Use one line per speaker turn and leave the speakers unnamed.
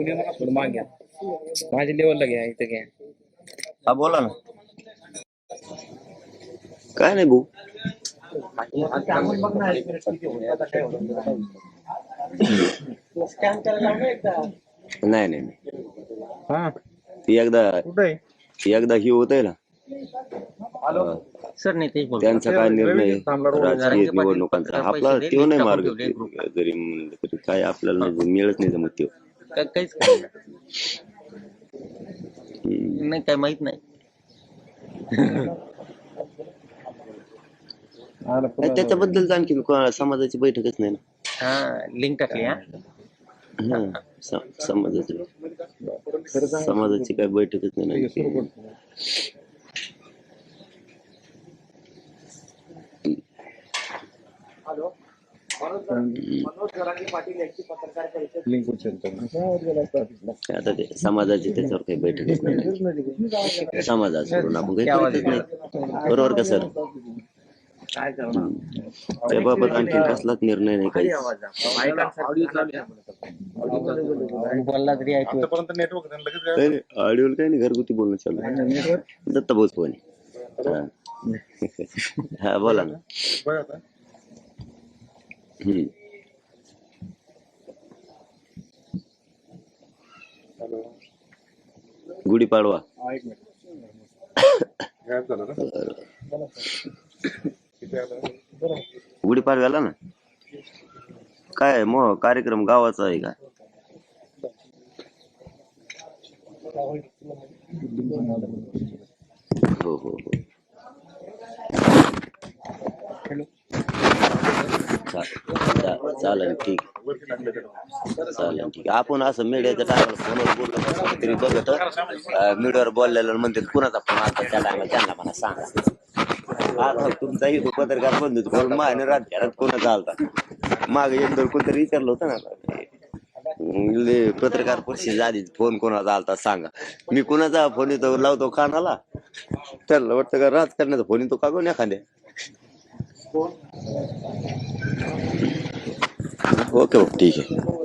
मला माग. घ्या माझ्या लेवलला घ्या इथं घ्या.
हा बोला ना. काय नाही भाऊ. नाही नाही नाही.
हा.
ती एकदा
कुठे
ती एकदा ही होत आहे ना
सर नाही बोलतो.
त्यांचा काय निर्णय राजकीय निवडणुकांचा? आपला तो नाही मार्ग. जरी म्हणलं तरी. काय आपल्याला नाही मिळत नाही जमत त्यो.
का- काहीच काही नाही. काय माहीत नाही.
त्याच्याबद्दल आणखी कोणा- समाजाची बैठकच नाही ना.
हा लिंक टाकली हा?
हा, स- समाजाची. समाजाची काय बैठकच नाही ना. आणखी.
लिंक
आता ते समाजाची त्याच्यावर काही बैठकच नाही. ना. समाजात सोडून आपण काही नाही. बरोबर का सर? त्याबाबत आणखी कसलाच निर्णय नाही काही ऑडिओ काही नाही घरगुती बोलणं चालू आहे. दत्ता भाऊच फोन आहे. हा. हा बोला ना हम्म. गुढीपाडवा गुढीपाडव्याला ना? काय मग कार्यक्रम गावाचा आहे का? हो हो हो. चा- चालेल ठीक चालेल ठीक आपण असं मीडियाच्या टायमाला फोनवर बोललो तर बघत. मीडियावर बोललेलं म्हणते कुणाचा फोन आता त्या टायमाला त्यांना मला सांगा. आता पत्रकार बंद होतो कोण माने कोणाचा आलता? माग एक कोणतरी विचारलं होतं ना. पत्रकार परिषद आधी फोन कोणाचा आलता सांगा. मी कोणाचा फोन येतो लावतो कानाला? त्याला वाटतं का राजकारणाचा फोन येतो का कोण एखाद्या? ओके ठीक आहे.